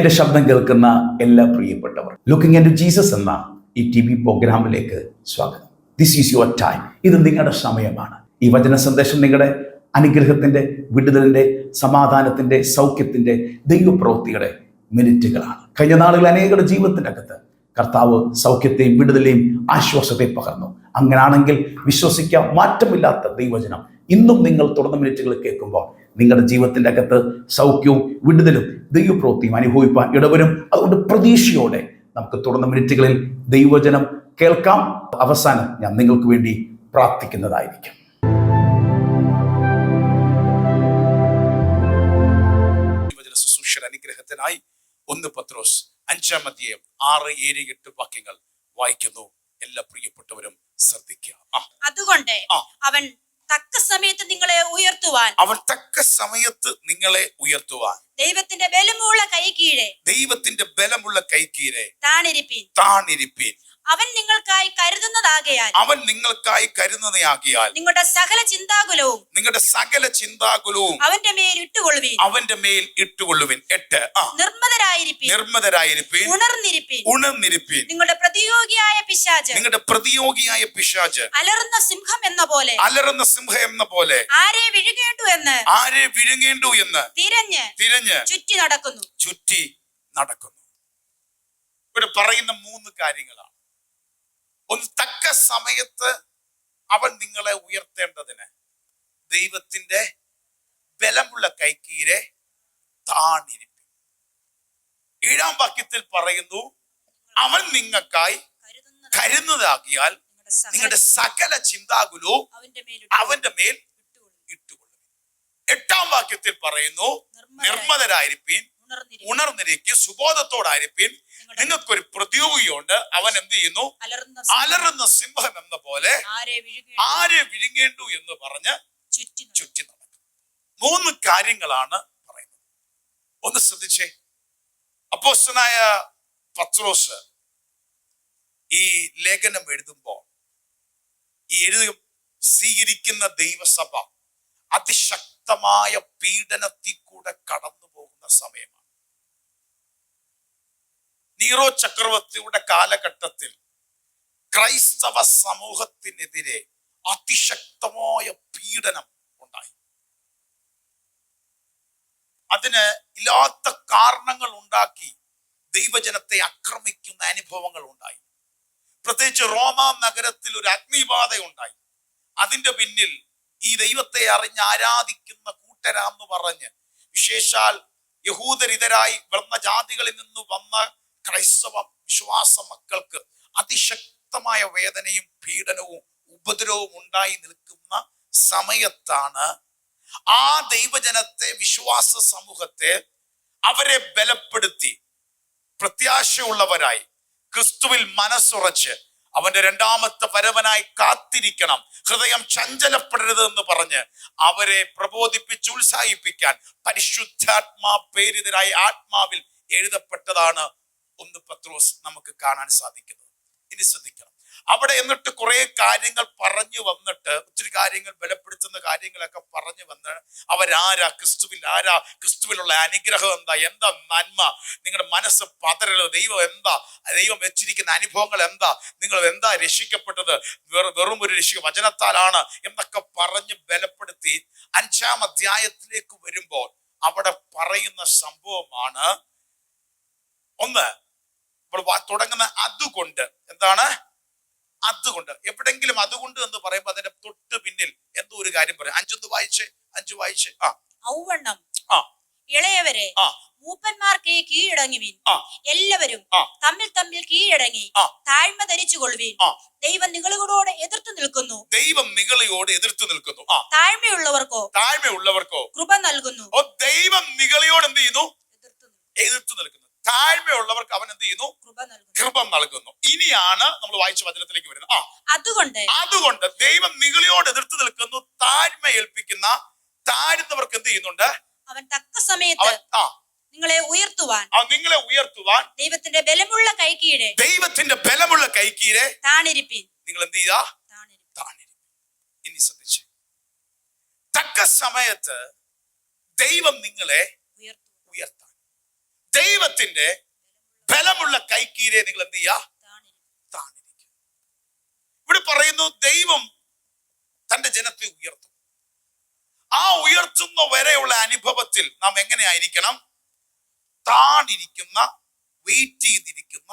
എന്റെ ശബ്ദം കേൾക്കുന്ന എല്ലാ പ്രിയപ്പെട്ടവർ. ലുക്കിംഗ് എന്റെ ജീസസ് എന്ന ഈ ടി വി പ്രോഗ്രാമിലേക്ക് സ്വാഗതം. ദിസ് ഈസ് യുവർ ടൈം ഇത് നിങ്ങളുടെ സമയമാണ്. ഈ വചന സന്ദേശം നിങ്ങളുടെ അനുഗ്രഹത്തിന്റെ വിടുതലിന്റെ സമാധാനത്തിന്റെ സൗഖ്യത്തിന്റെ ദൈവപ്രവൃത്തിയുടെ മിനിറ്റുകളാണ്. കഴിഞ്ഞ നാളുകൾ അനേകരുടെ ജീവിതത്തിന്റെ അകത്ത് കർത്താവ് സൗഖ്യത്തെയും വിടുതലെയും ആശ്വാസത്തെയും പകർന്നു. അങ്ങനാണെങ്കിൽ വിശ്വസിക്കാൻ മാറ്റമില്ലാത്ത ദൈവചനം ഇന്നും നിങ്ങൾ തുടർന്ന മിനിറ്റുകൾ കേൾക്കുമ്പോൾ നിങ്ങളുടെ ജീവിതത്തിന്റെ അകത്ത് സൗഖ്യവും വിടുതലും ദൈവപ്രവൃത്തിയും അനുഭവിപ്പാൻ ഇടവരും. അതുകൊണ്ട് പ്രതീക്ഷയോടെ നമുക്ക് തുടർന്ന മിനിറ്റുകളിൽ ദൈവവചനം കേൾക്കാം. അവസാനം ഞാൻ നിങ്ങൾക്ക് വേണ്ടി പ്രാർത്ഥിക്കുന്നതായിരിക്കും. അനുഗ്രഹത്തിനായി ഒന്ന് പത്രോസ് അഞ്ചാം അധ്യായം ആറ് ഏഴ് എട്ട് വാക്യങ്ങൾ വായിക്കുന്നു. എല്ലാ പ്രിയപ്പെട്ടവരും ശ്രദ്ധിക്കുക. അതുകൊണ്ട് അവൻ തക്ക സമയത്ത് നിങ്ങളെ ഉയർത്തുവാൻ. അവൻ തക്ക സമയത്ത് നിങ്ങളെ ഉയർത്തുവാൻ. ദൈവത്തിന്റെ ബലമുള്ള കൈ കീഴെ. ദൈവത്തിന്റെ ബലമുള്ള കൈ കീഴേ. താണിരിപ്പീൻ. താണിരിപ്പീൻ. അവൻ നിങ്ങൾക്കായി കരുതുന്നതാകയാൽ അവൻ നിങ്ങൾക്കായി കരുതുന്നതാകിയാൽ നിങ്ങളുടെ സകല ചിന്താകുലവും നിങ്ങളുടെ സകല ചിന്താകുലവും അവന്റെ മേൽ ഇട്ടുകൊള്ളുവിൻ. അവന്റെ മേൽ ഇട്ടുകൊള്ളുവിൻ. എട്ട്. നിർമ്മതരായിരിക്കും നിർമ്മതരായിരിക്കും ഉണർന്നിരിപ്പിൻ. ഉണർന്നിരിപ്പിൻ. നിങ്ങളുടെ പ്രതിയോഗിയായ പിശാച് നിങ്ങളുടെ പ്രതിയോഗിയായ പിശാജ് അലറുന്ന സിംഹം എന്ന പോലെ അലറുന്ന സിംഹം എന്ന പോലെ ആരെ വിഴുങ്ങേണ്ടു എന്ന് ആരെ വിഴുങ്ങേണ്ടു എന്ന് തിരഞ്ഞ് തിരഞ്ഞ് ചുറ്റി നടക്കുന്നു. ചുറ്റി നടക്കുന്നു. ഇവിടെ പറയുന്ന മൂന്ന് കാര്യങ്ങളാണ്. ഒന്ന് തക്ക സമയത്ത് അവൻ നിങ്ങളെ ഉയർത്തേണ്ടതിന് ദൈവത്തിന്റെ ബലമുള്ള കൈക്കീരെ താണിരിപ്പി ഏഴാം വാക്യത്തിൽ പറയുന്നു അവൻ നിങ്ങൾക്കായി കരുന്നതാകിയാൽ നിങ്ങളുടെ സകല ചിന്താകുലോ അവന്റെ മേൽ ഇട്ടുകൊള്ളും എട്ടാം വാക്യത്തിൽ പറയുന്നു നിർമ്മതരായി നിർമ്മതരായിരിപ്പീൻ ഉണർന്നിരിപ്പീൻ. ഉണർന്നിരിക്കും സുബോധത്തോടായിരിക്കും. നിങ്ങൾക്കൊരു പ്രതിയോഗിയുണ്ട്. അവൻ എന്ത് ചെയ്യുന്നു? അലറുന്ന സിംഹം. എന്ന പോലെ ആരെ വിഴുങ്ങേണ്ടു? എന്ന് പറഞ്ഞ് ചുറ്റി ചുറ്റി നടക്കും. മൂന്ന് കാര്യങ്ങളാണ് പറയുന്നത്. ഒന്ന് ശ്രദ്ധിച്ചേ. അപ്പോസ്റ്റനായ പത്രോസ് ഈ ലേഖനം എഴുതുമ്പോൾ ഈ എഴുതി സ്വീകരിക്കുന്ന ദൈവസഭ അതിശക്തമായ പീഡനത്തിൽ കൂടെ കടന്നു പോകുന്ന സമയമാണ്. നീറോ ചക്രവർത്തിയുടെ കാലഘട്ടത്തിൽ ക്രൈസ്തവ സമൂഹത്തിനെതിരെ അതിശക്തമായ പീഡനം ഉണ്ടായി. അതിന് ഇല്ലാത്ത കാരണങ്ങൾ ഉണ്ടാക്കി ദൈവജനത്തെ ആക്രമിക്കുന്ന അനുഭവങ്ങൾ ഉണ്ടായി. പ്രത്യേകിച്ച് റോമ നഗരത്തിൽ ഒരു അഗ്നിബാധ ഉണ്ടായി. അതിന്റെ പിന്നിൽ ഈ ദൈവത്തെ അറിഞ്ഞ് ആരാധിക്കുന്ന കൂട്ടരാന്ന് പറഞ്ഞ് വിശേഷാൽ യഹൂദരിതരായി വന്ന ജാതികളിൽ നിന്ന് വന്ന ക്രൈസ്തവ വിശ്വാസ മക്കൾക്ക് അതിശക്തമായ വേദനയും പീഡനവും ഉപദ്രവവും ഉണ്ടായി നിൽക്കുന്ന സമയത്താണ് ആ ദൈവജനത്തെ വിശ്വാസ സമൂഹത്തെ അവരെ ബലപ്പെടുത്തി പ്രത്യാശയുള്ളവരായി ക്രിസ്തുവിൽ മനസ്സുറച്ച് അവന്റെ രണ്ടാമത്തെ വരവനായി കാത്തിരിക്കണം. ഹൃദയം ചഞ്ചലപ്പെടരുത് എന്ന് പറഞ്ഞ് അവരെ പ്രബോധിപ്പിച്ച് ഉത്സാഹിപ്പിക്കാൻ പരിശുദ്ധാത്മാ പേരിതരായ ആത്മാവിൽ എഴുതപ്പെട്ടതാണ് ഒന്ന് പത്രോസ് നമുക്ക് കാണാൻ സാധിക്കുന്നത് ഇനി ശ്രദ്ധിക്കണം. അവിടെ എന്നിട്ട് കുറെ കാര്യങ്ങൾ പറഞ്ഞു വന്നിട്ട് ഒത്തിരി കാര്യങ്ങൾ ബലപ്പെടുത്തുന്ന കാര്യങ്ങളൊക്കെ പറഞ്ഞു വന്ന് അവരാരാ ക്രിസ്തുവിൽ ആരാ ക്രിസ്തുവിലുള്ള അനുഗ്രഹം എന്താ എന്താ നന്മ നിങ്ങളുടെ മനസ്സ് പതരൽ ദൈവം എന്താ ദൈവം വെച്ചിരിക്കുന്ന അനുഭവങ്ങൾ എന്താ നിങ്ങൾ എന്താ രക്ഷിക്കപ്പെട്ടത് വെറും വെറും ഒരു രക്ഷിക വചനത്താലാണ് എന്നൊക്കെ പറഞ്ഞ് ബലപ്പെടുത്തി അഞ്ചാം അധ്യായത്തിലേക്ക് വരുമ്പോൾ അവിടെ പറയുന്ന സംഭവമാണ്. ഒന്ന് നമ്മൾ തുടങ്ങുന്ന അതുകൊണ്ട് എന്താണ്? അതുകൊണ്ട്. എവിടെങ്കിലും അതുകൊണ്ട് എന്ന് പറയുമ്പോൾ അതിന്റെ തൊട്ട് പിന്നിൽ എന്തോ ഒരു കാര്യം പറയാം. അഞ്ചൊന്ന് വായിച്ച് അഞ്ചു വായിച്ച്. ആ. ഔവണ്ണം. ആ. ഇളയവരെ. മൂപ്പന്മാർക്ക് കീഴടങ്ങുവീൻ. എല്ലാവരും തമ്മിൽ തമ്മിൽ കീഴടങ്ങി. താഴ്മ ധരിച്ചുകൊള്ളുവീൻ ആ. ദൈവം നിങ്ങളോട് എതിർത്തു നിൽക്കുന്നു. ദൈവം നികളിയോട് എതിർത്ത് നിൽക്കുന്നു. താഴ്മയുള്ളവർക്കോ? താഴ്മയുള്ളവർക്കോ? കൃപ നൽകുന്നു. ദൈവം നികളിയോട് എന്ത് ചെയ്യുന്നു? എതിർത്തു നിൽക്കുന്നു. താഴ്മയുള്ളവർക്ക് അവൻ എന്ത് ചെയ്യുന്നു? കൃപ നൽകുന്നു. ഇനിയാണ് നമ്മൾ വായിച്ച വചനത്തിലേക്ക് വരുന്നത്. ആ അതുകൊണ്ട് അതുകൊണ്ട് ദൈവം നികളിയോട് എതിർത്ത് നിൽക്കുന്നു താഴ്മ ഏൽപ്പിക്കുന്ന താഴ്ന്നവർക്ക് എന്ത് ചെയ്യുന്നുണ്ട്? അവൻ തക്ക സമയത്ത് ആ. നിങ്ങളെ ഉയർത്തുവാൻ ആ നിങ്ങളെ ഉയർത്തുവാൻ ദൈവത്തിന്റെ ബലമുള്ള കൈക്കീഴെ ദൈവത്തിന്റെ ബലമുള്ള കൈക്കീഴെ താണിരിപ്പിൻ. നിങ്ങൾ എന്ത് താണിരിപ്പീൻ. ഇനി ശ്രദ്ധിച്ച്. തക്ക സമയത്ത് ദൈവം നിങ്ങളെ ഉയർത്തു. ഉയർത്താൻ ദൈവത്തിന്റെ ബലമുള്ള കൈക്കീരെ നിങ്ങൾ എന്ത് ചെയ്യുക ഇവിടെ പറയുന്നു ദൈവം തന്റെ ജനത്തെ ഉയർത്തും. ആ ഉയർത്തുന്ന വരെയുള്ള അനുഭവത്തിൽ നാം എങ്ങനെയായിരിക്കണം താണിരിക്കുന്ന വെയിറ്റ് ചെയ്തിരിക്കുന്ന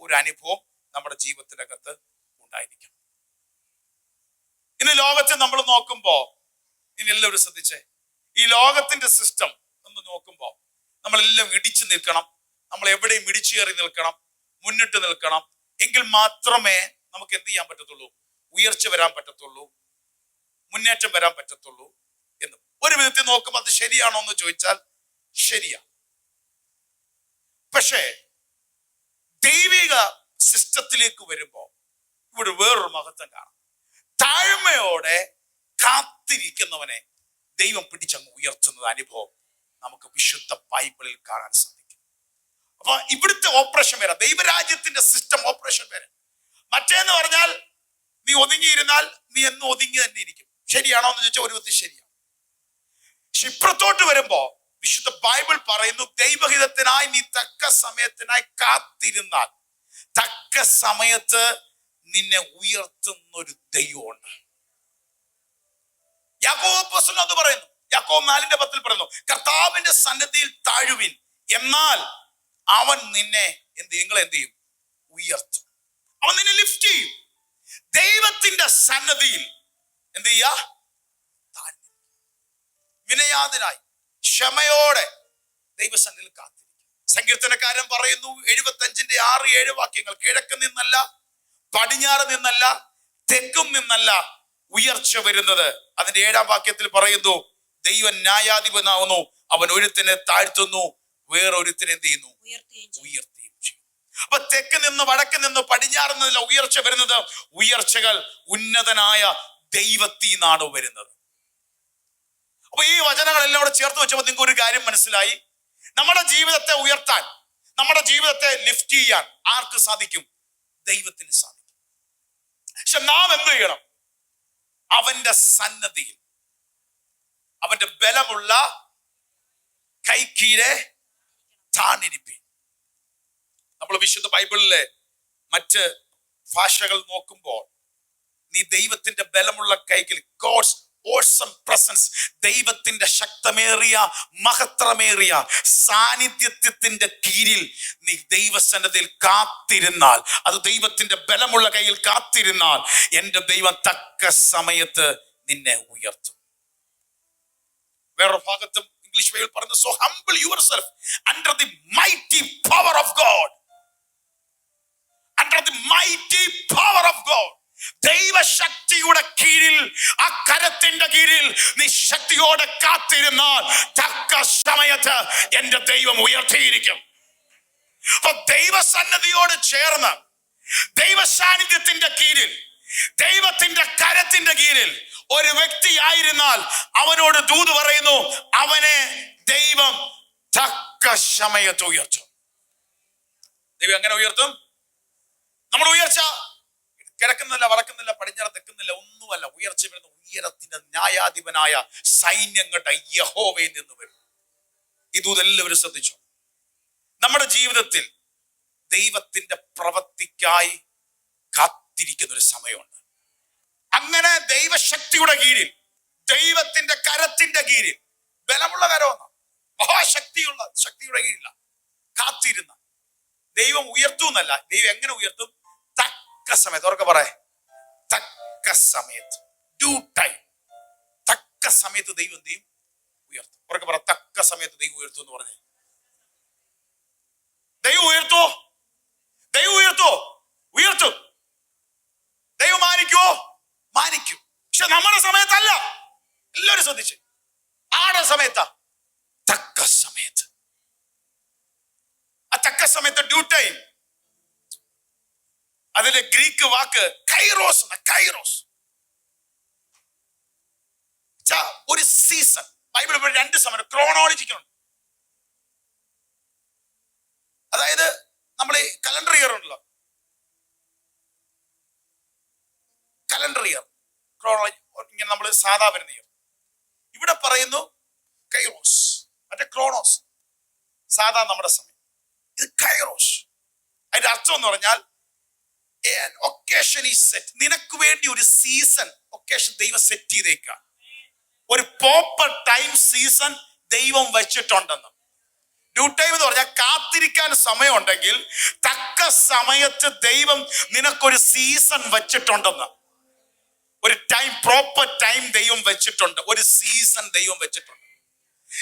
ഒരു അനുഭവം നമ്മുടെ ജീവിതത്തിനകത്ത് ഉണ്ടായിരിക്കണം. ഇനി ലോകത്തെ നമ്മൾ നോക്കുമ്പോ ഇനി എല്ലാവരും ശ്രദ്ധിച്ചേ. ഈ ലോകത്തിന്റെ സിസ്റ്റം ഒന്ന് നോക്കുമ്പോ നമ്മളെല്ലാം ഇടിച്ചു നിൽക്കണം. നമ്മൾ എവിടെയും ഇടിച്ചു കയറി നിൽക്കണം. മുന്നിട്ട് നിൽക്കണം. എങ്കിൽ മാത്രമേ നമുക്ക് എന്ത് ചെയ്യാൻ പറ്റത്തുള്ളൂ? ഉയർച്ച വരാൻ പറ്റത്തുള്ളൂ. മുന്നേറ്റം വരാൻ പറ്റത്തുള്ളൂ എന്ന്. ഒരു വിധത്തിൽ നോക്കുമ്പോൾ അത് ശരിയാണോ എന്ന് ചോദിച്ചാൽ ശരിയാ. പക്ഷേ ദൈവിക സിസ്റ്റത്തിലേക്ക് വരുമ്പോൾ ഇവിടെ വേറൊരു മഹത്വം കാണാം. താഴ്മയോടെ കാത്തിരിക്കുന്നവനെ ദൈവം പിടിച്ചങ്ങ് ഉയർത്തുന്നത് അനുഭവം. നമുക്ക് വിശുദ്ധ ബൈബിളിൽ കാണാൻ സാധിക്കും. അപ്പൊ ഇവിടുത്തെ ഓപ്പറേഷൻ വരാം ദൈവരാജ്യത്തിന്റെ സിസ്റ്റം ഓപ്പറേഷൻ വരാം മറ്റേന്ന് പറഞ്ഞാൽ നീ ഒതുങ്ങിയിരുന്നാൽ നീ എന്ന് ഒതുങ്ങി തന്നെ ഇരിക്കും. ശരിയാണോ എന്ന് ചോദിച്ചാൽ ഒരു വിധത്തിൽ ശരിയാണ് ക്ഷിപ്രത്തോട്ട് വരുമ്പോ വിശുദ്ധ ബൈബിൾ പറയുന്നു ദൈവഹിതത്തിനായി നീ തക്ക സമയത്തിനായി കാത്തിരുന്നാൽ തക്ക സമയത്ത് നിന്നെ ഉയർത്തുന്ന ഒരു ദൈവമുണ്ട്. യാക്കോബ് അത് പറയുന്നു യാക്കോബ് നാലിന്റെ പത്തിൽ പറയുന്നു കർത്താവിന്റെ സന്നദ്ധിയിൽ താഴുവിൻ എന്നാൽ അവൻ നിന്നെ എന്ത് നിങ്ങൾ എന്ത് ചെയ്യും? ഉയർത്തും. അവൻ നിന്നെ ലിഫ്റ്റ് ചെയ്യും. ദൈവത്തിന്റെ സന്നദ്ധിയിൽ എന്ത് ചെയ്യാ. വിനയാതനായി ക്ഷമയോടെ ദൈവസന്നിധിയിൽ കാത്തിരിക്കും. സങ്കീർത്തനക്കാരൻ പറയുന്നു എഴുപത്തി അഞ്ചിന്റെ ആറ് ഏഴ് വാക്യങ്ങൾ കിഴക്ക് നിന്നല്ല പടിഞ്ഞാറ് നിന്നല്ല തെക്കും നിന്നല്ല ഉയർച്ച വരുന്നത്. അതിന്റെ ഏഴാം വാക്യത്തിൽ പറയുന്നു ദൈവം ന്യായാധിപനാവുന്നു. അവൻ ഒരുത്തിനെ താഴ്ത്തുന്നു. വേറൊരുത്തിനെ എന്ത് ചെയ്യുന്നു? ഉയർത്തുകയും ചെയ്യും. അപ്പൊ തെക്ക് നിന്ന് വടക്ക് നിന്ന് പടിഞ്ഞാറ് നിന്നല്ല ഉയർച്ച വരുന്നത് ഉയർച്ചകൾ ഉന്നതനായ ദൈവത്തിൽ നിന്നാണ് വരുന്നത്. അപ്പൊ ഈ വചനങ്ങളെല്ലാം കൂടെ ചേർത്ത് വെച്ചപ്പോൾ നിങ്ങൾക്ക് ഒരു കാര്യം മനസ്സിലായി. നമ്മുടെ ജീവിതത്തെ ഉയർത്താൻ നമ്മുടെ ജീവിതത്തെ ലിഫ്റ്റ് ചെയ്യാൻ ആർക്ക് സാധിക്കും? ദൈവത്തിന് സാധിക്കും. പക്ഷെ നാം എന്ത് ചെയ്യണം? അവന്റെ സന്നദ്ധിയിൽ അവന്റെ ബലമുള്ള കൈക്കീരെ താണിരിപ്പീൻ. നമ്മൾ വിശുദ്ധ ബൈബിളിലെ മറ്റ് ഭാഷകൾ നോക്കുമ്പോൾ നീ ദൈവത്തിന്റെ ബലമുള്ള കൈകിൽ ഗോഡ്സ് പ്രസൻസ് ദൈവത്തിന്റെ ശക്തമേറിയ മഹത്രമേറിയ സാന്നിധ്യത്തിന്റെ കീഴിൽ നീ ദൈവസന്നതയിൽ കാത്തിരുന്നാൽ അത് ദൈവത്തിന്റെ ബലമുള്ള കയ്യിൽ കാത്തിരുന്നാൽ എന്റെ ദൈവം തക്ക സമയത്ത് നിന്നെ ഉയർത്തും. വേറൊരു ഭാഗത്തും ഇംഗ്ലീഷ് ബൈബിൾ പറയുന്നത് so humble yourself under the mighty power of God under the mighty power of God ദൈവശക്തിയുടെ കീഴിൽ ആ കരത്തിന്റെ കീഴിൽ നീ ശക്തിയോടെ കാത്തിരുന്നാൽ തക്ക സമയത്ത് എന്റെ ദൈവം ഉയർത്തിയിരിക്കും. അപ്പൊ ദൈവസന്നതിയോട് ചേർന്ന് ദൈവ സാന്നിധ്യത്തിന്റെ കീഴിൽ ദൈവത്തിന്റെ കരത്തിന്റെ കീഴിൽ ഒരു വ്യക്തി ആയിരുന്നാൽ അവനോട് ദൂത് പറയുന്നു അവനെ ദൈവം തക്ക സമയത്ത് ഉയർത്തും. ദൈവം എങ്ങനെ ഉയർത്തും? നമ്മൾ ഉയർച്ച കിടക്കുന്നില്ല വടക്കുന്നില്ല പടിഞ്ഞാറ് തെക്കുന്നില്ല ഒന്നുമല്ല. ഉയർച്ച വരുന്ന ഉയരത്തിന്റെ ന്യായാധിപനായ സൈന്യങ്ങളുടെ യഹോവയിൽ നിന്ന് വരും. ഇതെല്ലാവരും ശ്രദ്ധിച്ചു? നമ്മുടെ ജീവിതത്തിൽ ദൈവത്തിന്റെ പ്രവൃത്തിക്കായി കാത്തിരിക്കുന്ന ഒരു സമയമുണ്ട്. അങ്ങനെ ദൈവശക്തിയുടെ കീഴിൽ ദൈവത്തിന്റെ കരത്തിന്റെ കീഴിൽ ബലമുള്ള കരമെന്ന മഹാശക്തിയുള്ള ശക്തിയുടെ കീഴില കാത്തിരുന്ന. ദൈവം ഉയർത്തുന്നല്ല ദൈവം എങ്ങനെ ഉയർത്തും? തക്ക സമയത്ത് ഉറക്കെ പറ തക്ക സമയത്ത്. ഡ്യൂ ടൈം തക്ക സമയത്ത് ദൈവം എന്ത് ചെയ്യും ഉയർത്തും. ഉറക്കെ പറ തക്ക സമയത്ത് ദൈവം ഉയർത്തും എന്ന് പറഞ്ഞു. ദൈവം ഉയർത്തോ? ദൈവം ഉയർത്തോ? ഉയർത്തും. ദൈവം മാനിക്കുവോ? മാനിക്കും. പക്ഷെ നമ്മുടെ സമയത്തല്ല. എല്ലാവരും ശ്രദ്ധിച്ച്. ആടെ സമയത്താ? തക്ക സമയത്ത്. ആ തക്ക സമയത്ത് ഡ്യൂ ടൈം അതിലെ ഗ്രീക്ക് വാക്ക് കൈറോസ് കൈറോസ്. ഒരു സീസൺ ബൈബിൾ രണ്ട് സമയം ക്രോണോളജിക്കുണ്ട് അതായത് നമ്മൾ ഈ കലണ്ടർ ഇയർ ഉണ്ടല്ലോ കലണ്ടർ ഇയർ ക്രോണോളജി ഇങ്ങനെ നമ്മൾ സാധാ വരുന്ന ഇവിടെ പറയുന്നു കൈറോസ് മറ്റേ ക്രോണോസ് സാധാ നമ്മുടെ സമയം. ഇത് കൈറോസ് അതിന്റെ അർത്ഥം എന്ന് പറഞ്ഞാൽ ഒക്കേഷൻ ഈസ് സെറ്റ് നിനക്ക് വേണ്ടി ഒരു സീസൺ ഒക്കേഷൻ ദൈവം സെറ്റ് ചെയ്തേക്ക. ഒരു പ്രോപ്പർ ടൈം സീസൺ ദൈവം വെച്ചിട്ടുണ്ടെന്ന്. ഡ്യൂ ടൈം എന്ന് പറഞ്ഞാൽ കാത്തിരിക്കാൻ സമയമുണ്ടെങ്കിൽ തക്ക സമയത്ത് ദൈവം നിനക്കൊരു സീസൺ വെച്ചിട്ടുണ്ടെന്ന്. ഒരു ടൈം പ്രോപ്പർ ടൈം ദൈവം വെച്ചിട്ടുണ്ട്. ഒരു സീസൺ ദൈവം വെച്ചിട്ടുണ്ട്.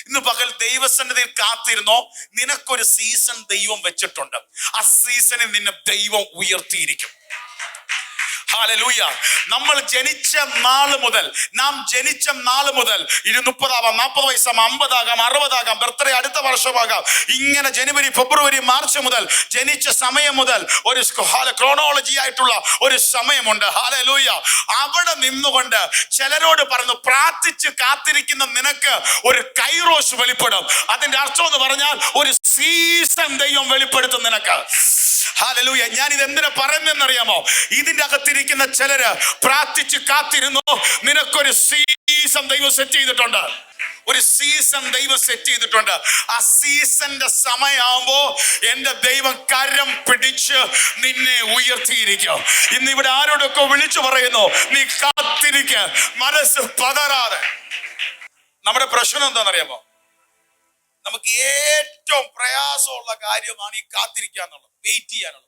ഇന്ന് പകൽ ദൈവസന്നിധിയിൽ കാത്തിരുന്നോ? നിനക്കൊരു സീസൺ ദൈവം വെച്ചിട്ടുണ്ട്. ആ സീസണിൽ നിന്നെ ദൈവം ഉയർത്തിയിരിക്കും. ഹാലലൂയ നമ്മൾ ജനിച്ച നാൾ മുതൽ നാം ജനിച്ച നാൾ മുതൽ ഇരുന്നുപ്പതാകാം നാൽപ്പത് വയസ്സാം അമ്പതാകാം അറുപതാകാം ബർത്ത്ഡേ അടുത്ത വർഷമാകാം. ഇങ്ങനെ ജനുവരി ഫെബ്രുവരി മാർച്ച് മുതൽ ജനിച്ച സമയം മുതൽ ഒരു ക്രോണോളജി ആയിട്ടുള്ള ഒരു സമയമുണ്ട്. ഹാലലൂയ അവിടെ നിന്നുകൊണ്ട് ചിലരോട് പറഞ്ഞു പ്രാർത്ഥിച്ച് കാത്തിരിക്കുന്ന നിനക്ക് ഒരു കൈറോസ് വെളിപ്പെടും. അതിന്റെ അർത്ഥം എന്ന് പറഞ്ഞാൽ ഒരു സീസൺ ദൈവം വെളിപ്പെടുത്തും നിനക്ക്. ഹാലലൂയ ഞാൻ ഇത് എന്തിനാ പറയുന്നതെന്നറിയാമോ? ഇതിന്റെ അകത്തിരിക്കുന്ന ചിലര് പ്രാർത്ഥിച്ച് കാത്തിരുന്നു. നിനക്കൊരു സീസൺ ദൈവം സെറ്റ് ചെയ്തിട്ടുണ്ട്. ഒരു സീസൺ ദൈവം സെറ്റ് ചെയ്തിട്ടുണ്ട്. ആ സീസന്റെ സമയമാകുമ്പോ എന്റെ ദൈവം കരം പിടിച്ച് നിന്നെ ഉയർത്തിയിരിക്കും. ഇന്ന് ഇവിടെ ആരോടൊക്കെ വിളിച്ചു പറയുന്നു നീ കാത്തിരിക്ക മനസ്സ് പതറാതെ. നമ്മുടെ പ്രശ്നം എന്താണെന്നറിയാമോ? നമുക്ക് ഏറ്റവും പ്രയാസമുള്ള കാര്യമാണ് ഈ കാത്തിരിക്കുക എന്നുള്ളത്. വെയിറ്റ് ചെയ്യാനുള്ളത്.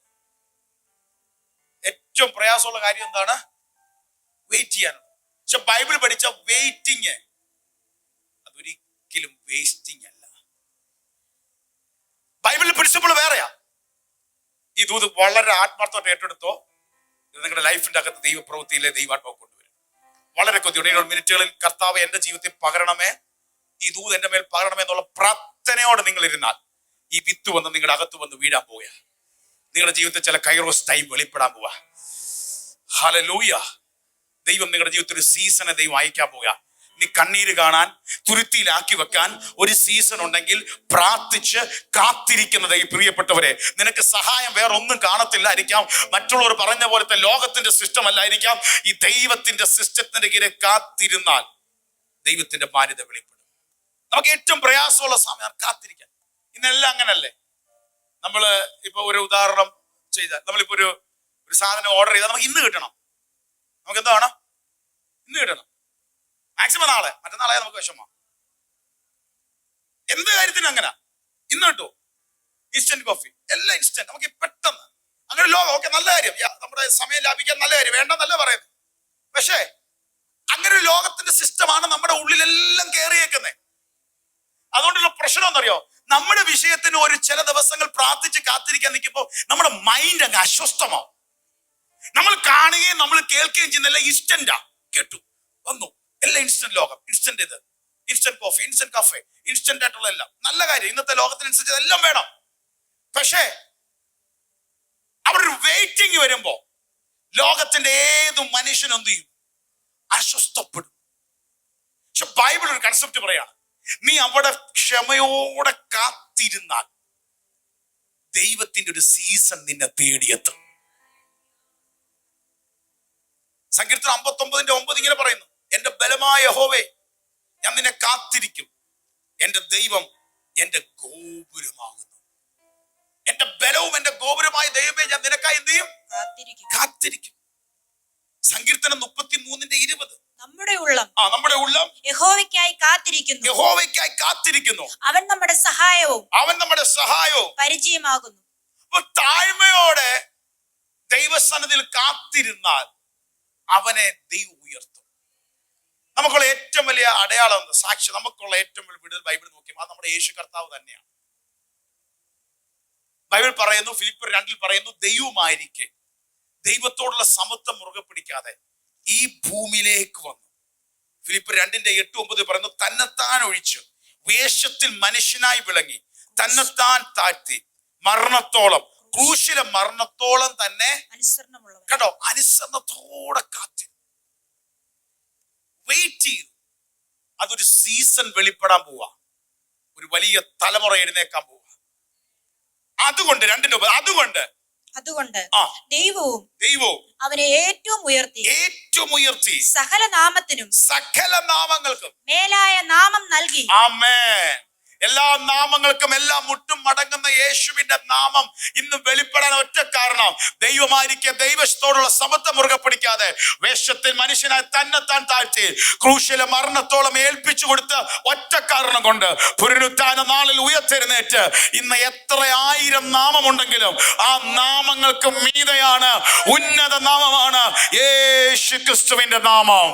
ഏറ്റവും പ്രയാസമുള്ള കാര്യം എന്താണ്? വെയിറ്റ് ചെയ്യാനുള്ളത്. പക്ഷെ ബൈബിൾ പഠിച്ച വെയിറ്റിങ് അതൊരിക്കലും വേസ്റ്റിംഗ് അല്ല. ബൈബിളിൽ പ്രിൻസിപ്പിൾ വേറെയാ. ഈ ദൂത് വളരെ ആത്മാർത്ഥമായിട്ട് ഏറ്റെടുത്തോ നിങ്ങളുടെ ലൈഫിന്റെ അകത്ത് ദൈവപ്രവൃത്തിയിലെ ദൈവാത്മാവ് കൊണ്ടുവരും. വളരെ കൊതിയുടെ മിനിറ്റുകളിൽ കർത്താവ് എന്റെ ജീവിതത്തിൽ പകരണമേ ഈ ദൂത് എന്റെ മേൽ പകരണമേ എന്നുള്ള പ്രാർത്ഥനയോടെ നിങ്ങൾ ഇരുന്നാൽ ഈ വിത്ത് വന്ന് നിങ്ങളുടെ അകത്ത് വന്ന് വീഴാൻ പോവുക നിങ്ങളുടെ ജീവിതത്തിൽ ചില കൈറോസ് ടൈം വെളിപ്പെടാൻ പോവാ. ഹലലൂയ ദൈവം നിങ്ങളുടെ ജീവിതത്തിൽ ഒരു സീസണെ ദൈവം അയക്കാൻ പോവുക നീ കണ്ണീര് കാണാൻ തുരുത്തിയിലാക്കി വെക്കാൻ ഒരു സീസൺ ഉണ്ടെങ്കിൽ പ്രാർത്ഥിച്ച് കാത്തിരിക്കുന്നത് ഈ പ്രിയപ്പെട്ടവരെ നിനക്ക് സഹായം വേറെ ഒന്നും കാണത്തില്ലായിരിക്കാം. മറ്റുള്ളവർ പറഞ്ഞ പോലത്തെ ലോകത്തിന്റെ സിസ്റ്റം അല്ലായിരിക്കാം. ഈ ദൈവത്തിന്റെ സിസ്റ്റത്തിന്റെ കീഴിൽ കാത്തിരുന്നാൽ ദൈവത്തിന്റെ മാന്യത വെളിപ്പെടും. നമുക്ക് ഏറ്റവും പ്രയാസമുള്ള സമയം കാത്തിരിക്കാൻ. ഇന്നെല്ലാം അങ്ങനല്ലേ? നമ്മൾ ഇപ്പൊ ഒരു ഉദാഹരണം ചെയ്താൽ നമ്മളിപ്പോ ഒരു ഒരു സാധനം ഓർഡർ ചെയ്താൽ നമുക്ക് ഇന്ന് കിട്ടണം. നമുക്ക് എന്താ വേണം? ഇന്ന് കിട്ടണം. മാക്സിമം നാളെ മറ്റന്നാളെ നമുക്ക് വിഷമ. എന്ത് കാര്യത്തിന് അങ്ങനെ. ഇന്ന് കിട്ടുമോ ഇൻസ്റ്റന്റ് കോഫി എല്ലാം ഇൻസ്റ്റന്റ് നമുക്ക് പെട്ടെന്ന്. അങ്ങനെ ലോകം ഓക്കെ നല്ല കാര്യം. നമ്മുടെ സമയം ലാഭിക്കാൻ നല്ല കാര്യം. വേണ്ടെന്നല്ല പറയുന്നത്. പക്ഷേ അങ്ങനെ ഒരു ലോകത്തിന്റെ സിസ്റ്റമാണ് നമ്മുടെ ഉള്ളിലെല്ലാം കയറിയേക്കുന്നത് അതുകൊണ്ടുള്ള പ്രശ്നം എന്നറിയോ നമ്മുടെ വിഷയത്തിന് ഒരു ചില ദിവസങ്ങൾ പ്രാർത്ഥിച്ച് കാത്തിരിക്കാൻ നിൽക്കുമ്പോൾ നമ്മുടെ മൈൻഡ് അങ്ങ് അസ്വസ്ഥമാവും. നമ്മൾ കാണുകയും നമ്മൾ കേൾക്കുകയും ചെയ്യുന്നില്ല ഇൻസ്റ്റന്റാ കേട്ടു. വന്നു. എല്ലാം ഇൻസ്റ്റന്റ് ലോകം. ഇൻസ്റ്റന്റ് ഇത്. Instant coffee instant cafe instant ആയിട്ടുള്ള എല്ലാം. നല്ല കാര്യം. ഇന്നത്തെ ലോകത്തിനനുസരിച്ച് എല്ലാം വേണം. പക്ഷേ അവിടെ ഒരു വെയിറ്റിംഗ് വരുമ്പോ ലോകത്തിന്റെ ഏത് മനുഷ്യനൊന്നും ചെയ്യും? അസ്വസ്ഥപ്പെടും. പക്ഷെ ബൈബിൾ ഒരു കൺസെപ്റ്റ് പറയാണ്. നീ അവിടെ ക്ഷമയോടെ കാത്തിരുന്നാൽ ദൈവത്തിന്റെ ഒരു സീസൺ നിന്നെ തേടിയെത്തും. സങ്കീർത്തനം അമ്പത്തി ഒമ്പതിന്റെ ഒമ്പത് ഇങ്ങനെ പറയുന്നു. എന്റെ ബലമായ ഹോവേ ഞാൻ നിന്നെ കാത്തിരിക്കും. എന്റെ ദൈവം എന്റെ ഗോപുരമാകുന്നു. എന്റെ ബലവും എന്റെ ഗോപുരമായ ദൈവമേ ഞാൻ നിനക്കായി എന്ത് ചെയ്യും? കാത്തിരിക്കും. സങ്കീർത്തനം മുപ്പത്തി മൂന്നിന്റെ ഇരുപത്. നമ്മുടെ ഉള്ളം ആ നമ്മുടെ ഉള്ളം യഹോവയ്ക്കായി കാത്തിരിക്കുന്നു. യഹോവയ്ക്കായി കാത്തിരിക്കുന്നു. അവൻ നമ്മുടെ സഹായവും അവൻ നമ്മുടെ സഹായവും പരിചയമാകുന്നു. അപ്പൊ താഴ്മയോടെ ദൈവസന്നിധിയിൽ കാത്തിരുന്നാൽ അവനെ ദൈവം ഉയർത്തും. നമുക്കുള്ള ഏറ്റവും വലിയ അടയാളം? സാക്ഷി നമുക്കുള്ള ഏറ്റവും വലിയ വിടുതൽ ബൈബിൾ നോക്കിയാൽ അത് നമ്മുടെ യേശു കർത്താവ് തന്നെയാണ്. ബൈബിൾ പറയുന്നു ഫിലിപ്പർ രണ്ടിൽ പറയുന്നു ദൈവമായിരിക്കെ ദൈവത്തോടുള്ള സമത്വം മുറുകെ പിടിക്കാതെ ഈ ഭൂമിയിലേക്ക് വന്നു. ഫിലിപ്പ് രണ്ടിന്റെ എട്ട് ഒമ്പത് പറയുന്നു തന്നെത്താൻ ഒഴിച്ചു വേഷത്തിൽ മനുഷ്യനായി വിളങ്ങി തന്നെത്താൻ താഴ്ത്തി മരണത്തോളം ക്രൂശിലെ മരണത്തോളം തന്നെ കേട്ടോ അനുസരണത്തോടെ കാത്തി. വെയിറ്റ് ചെയ്തു അതൊരു സീസൺ വെളിപ്പെടാൻ പോവാ. ഒരു വലിയ തലമുറ എഴുന്നേക്കാൻ പോവാ. അതുകൊണ്ട് രണ്ടിന്റെ അതുകൊണ്ട് അതുകൊണ്ട് ദൈവവും ദൈവവും അവനെ ഏറ്റവും ഉയർത്തി ഏറ്റവും ഉയർത്തി സകല നാമത്തിനും സകല നാമങ്ങൾക്കും മേലായ നാമം നൽകി ആമേ എല്ലാ നാമങ്ങൾക്കും എല്ലാം മുട്ടും മടങ്ങുന്ന യേശുവിന്റെ നാമം ഇന്ന് വെളിപ്പെടാൻ ഒറ്റ കാരണം ദൈവമായിരിക്കെ ദൈവത്തോടുള്ള സമത്വം മുറുകെ പിടിക്കാതെ വേഷത്തിൽ മനുഷ്യനായി തന്നെ താൻ താഴ്ത്തി ക്രൂശിലെ മരണത്തോളം ഏൽപ്പിച്ചു കൊടുത്ത് ഒറ്റ കാരണം കൊണ്ട് പുനരുത്ഥാന നാളിൽ ഉയർത്തെഴുന്നേറ്റ് ഇന്ന് എത്ര ആയിരം നാമമുണ്ടെങ്കിലും ആ നാമങ്ങൾക്ക് മീതയാണ് ഉന്നത നാമമാണ് യേശു ക്രിസ്തുവിന്റെ നാമം.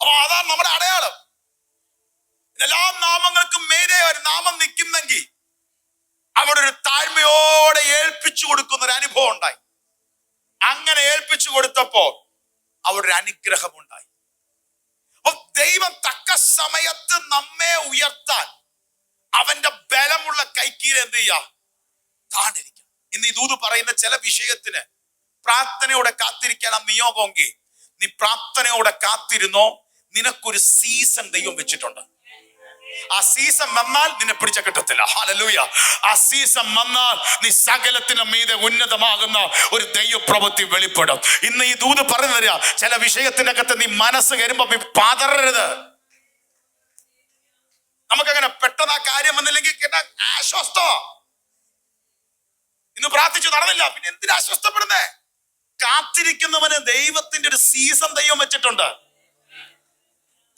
അപ്പൊ അതാണ് നമ്മുടെ അടയാളം. എല്ലാ നാമങ്ങൾക്കും മേലെ ഒരു നാമം നിൽക്കുന്നെങ്കിൽ അവിടെ ഒരു താഴ്മയോടെ ഏൽപ്പിച്ചു കൊടുക്കുന്ന ഒരു അനുഭവം ഉണ്ടായി. അങ്ങനെ ഏൽപ്പിച്ചു കൊടുത്തപ്പോ അവിടെ ഒരു അനുഗ്രഹം ഉണ്ടായി. ദൈവം തക്ക സമയത്ത് നമ്മെ ഉയർത്താൻ അവന്റെ ബലമുള്ള കൈക്കീൽ എന്ത് ചെയ്യാ? താണ്ടിരിക്കാം ഇന്ന് ഈ ദൂത് പറയുന്ന ചില വിഷയത്തിന് പ്രാർത്ഥനയോടെ കാത്തിരിക്കാൻ ആ നിയോഗമെങ്കിൽ നീ പ്രാർത്ഥനയോടെ കാത്തിരുന്നോ? നിനക്കൊരു സീസൺ ദൈവം വെച്ചിട്ടുണ്ട്. ആ വന്നാൽ നിന്നെ പിടിച്ച കിട്ടത്തില്ല. ഹലലൂയ ആ വന്നാൽ നീ സകലത്തിന് മീതെ ഉന്നതമാകുന്ന ഒരു ദൈവപ്രവൃത്തി വെളിപ്പെടും. ഇന്ന് ഈ ദൂത് പറഞ്ഞു തരിക ചില വിഷയത്തിന്റെ അകത്ത് നീ മനസ്സ് കയറുമ്പോ നീ പതറരുത്. നമുക്കങ്ങനെ പെട്ടെന്ന് ആ കാര്യം വന്നില്ലെങ്കിൽ ആശ്വസ്തോ ഇന്ന് പ്രാർത്ഥിച്ചു നടന്നില്ല പിന്നെ എന്തിനാ അസ്വസ്ഥപ്പെടുന്നേ കാത്തിരിക്കുന്നവന് ദൈവത്തിന്റെ ഒരു സീസൺ ദൈവം വെച്ചിട്ടുണ്ട്.